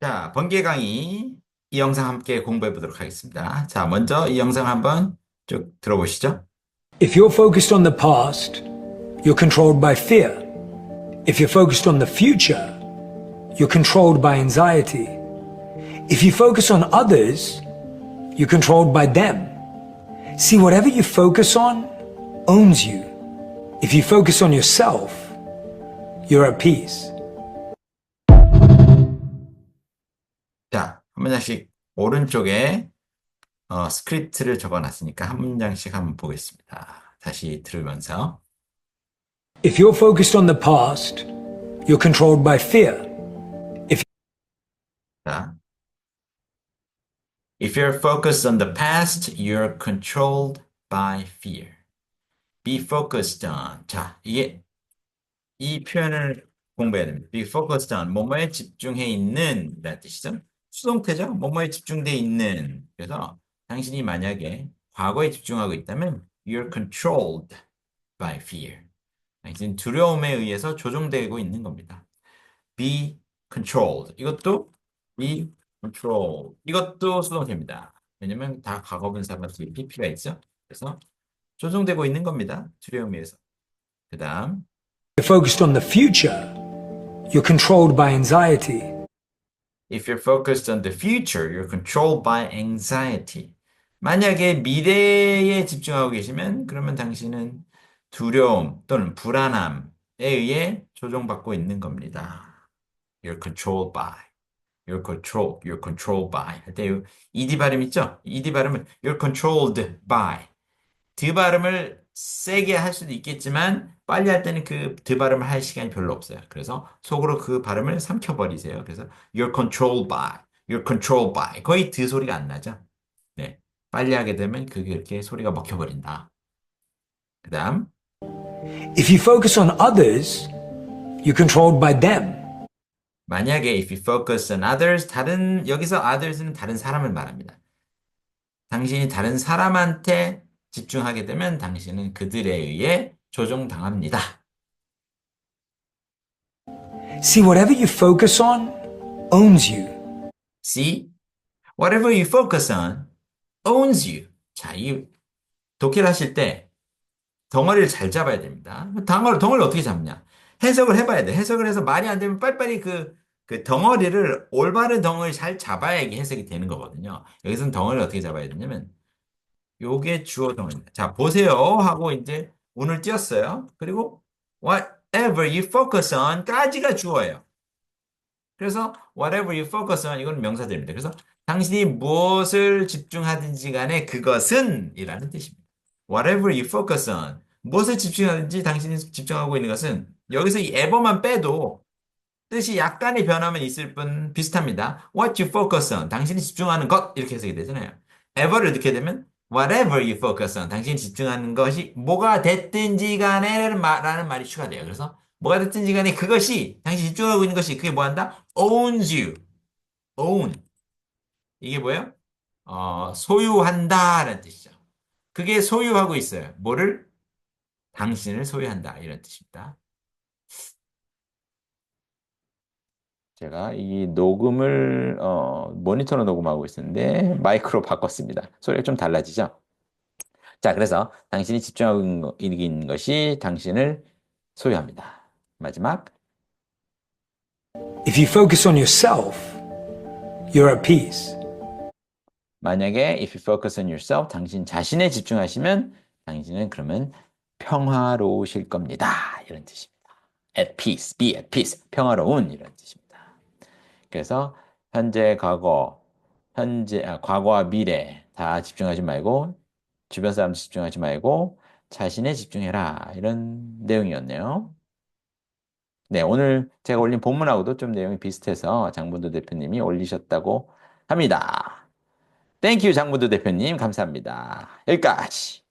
자, 번개 강의 이 영상 함께 공부해 보도록 하겠습니다. 자, 먼저 이 영상 한번 쭉 들어보시죠. If you're focused on the past, you're controlled by fear. If you're focused on the future, you're controlled by anxiety. If you focus on others, you're controlled by them. See, whatever you focus on owns you. If you focus on yourself, you're at peace. 문장씩 오른쪽에 어, 스크립트를 적어놨으니까 한 문장씩 한번 보겠습니다. 다시 들으면서 If you're focused on the past, you're controlled by fear. 자, If you're focused on the past, you're controlled by fear. Be focused on. 자, 이게 이 표현을 공부해야 됩니다. Be focused on. 뭐뭐에 집중해 있는 라는 뜻이죠. 수동태죠. 뭐뭐에 집중돼 있는. 그래서 당신이 만약에 과거에 집중하고 있다면 you're controlled by fear. 당신 두려움에 의해서 조종되고 있는 겁니다. Be controlled. 이것도 be control. 이것도 수동태입니다. 왜냐면 다 과거분사가 뒤에 pp가 있죠. 그래서 조종되고 있는 겁니다. 두려움에 의해서. 그 다음 If you're focused on the future, you're controlled by anxiety. If you're focused on the future, you're controlled by anxiety. 만약에 미래에 집중하고 계시면 그러면 당신은 두려움 또는 불안함에 의해 조종받고 있는 겁니다. You're controlled by. You're controlled. You're controlled by. 할때 ed 발음 있죠? ed 발음은 you're controlled by. 드 발음을 세게 할 수도 있겠지만 빨리 할 때는 그 드 발음을 할 시간이 별로 없어요. 그래서 속으로 그 발음을 삼켜버리세요. 그래서 you're controlled by, you're controlled by 거의 드 소리가 안 나죠. 네, 빨리 하게 되면 그게 이렇게 소리가 먹혀버린다. 그 다음 If you focus on others, you're controlled by them. 만약에 if you focus on others 다른 여기서 others는 다른 사람을 말합니다. 당신이 다른 사람한테 집중하게 되면 당신은 그들에 의해 조종당합니다. See, whatever you focus on owns you. See, whatever you focus on owns you. 자, 이 독해를 하실 때 덩어리를 잘 잡아야 됩니다. 덩어리, 덩어리를 어떻게 잡냐? 해석을 해봐야 돼. 해석을 해서 말이 안 되면 빨리빨리 그, 그 덩어리를, 올바른 덩어리 잘 잡아야 이게 해석이 되는 거거든요. 여기서는 덩어리를 어떻게 잡아야 되냐면, 요게 주어 덩어리입니다. 자, 보세요. 하고 이제 운을 띄었어요. 그리고 whatever you focus on 까지가 주어예요. 그래서 whatever you focus on 이건 명사들입니다. 그래서 당신이 무엇을 집중하든지 간에 그것은 이라는 뜻입니다. whatever you focus on 무엇을 집중하든지 당신이 집중하고 있는 것은 여기서 이 ever만 빼도 뜻이 약간의 변화만 있을 뿐 비슷합니다. what you focus on 당신이 집중하는 것 이렇게 해석이 되잖아요. ever를 넣게 되면 whatever you focus on 당신이 집중하는 것이 뭐가 됐든지 간에라는 말- 라는 말이 추가돼요. 그래서 뭐가 됐든지 간에 그것이 당신이 집중하고 있는 것이 그게 뭐 한다? owns you. own. 이게 뭐예요? 어, 소유한다라는 뜻이죠. 그게 소유하고 있어요. 뭐를? 당신을 소유한다. 이런 뜻입니다. 제가 이 녹음을 어, 모니터로 녹음하고 있었는데 마이크로 바꿨습니다. 소리가 좀 달라지죠? 자, 그래서 당신이 집중하고 있는 것이 당신을 소유합니다. 마지막 If you focus on yourself, you're at peace. 만약에 if you focus on yourself 당신 자신에 집중하시면 당신은 그러면 평화로우실 겁니다. 이런 뜻입니다. at peace, be at peace, 평화로운 이런 뜻입니다. 그래서 현재, 과거, 현재, 아, 과거와 미래 다 집중하지 말고 주변 사람 집중하지 말고 자신에 집중해라 이런 내용이었네요. 네, 오늘 제가 올린 본문하고도 좀 내용이 비슷해서 장문도 대표님이 올리셨다고 합니다. 땡큐 장문도 대표님 감사합니다. 여기까지.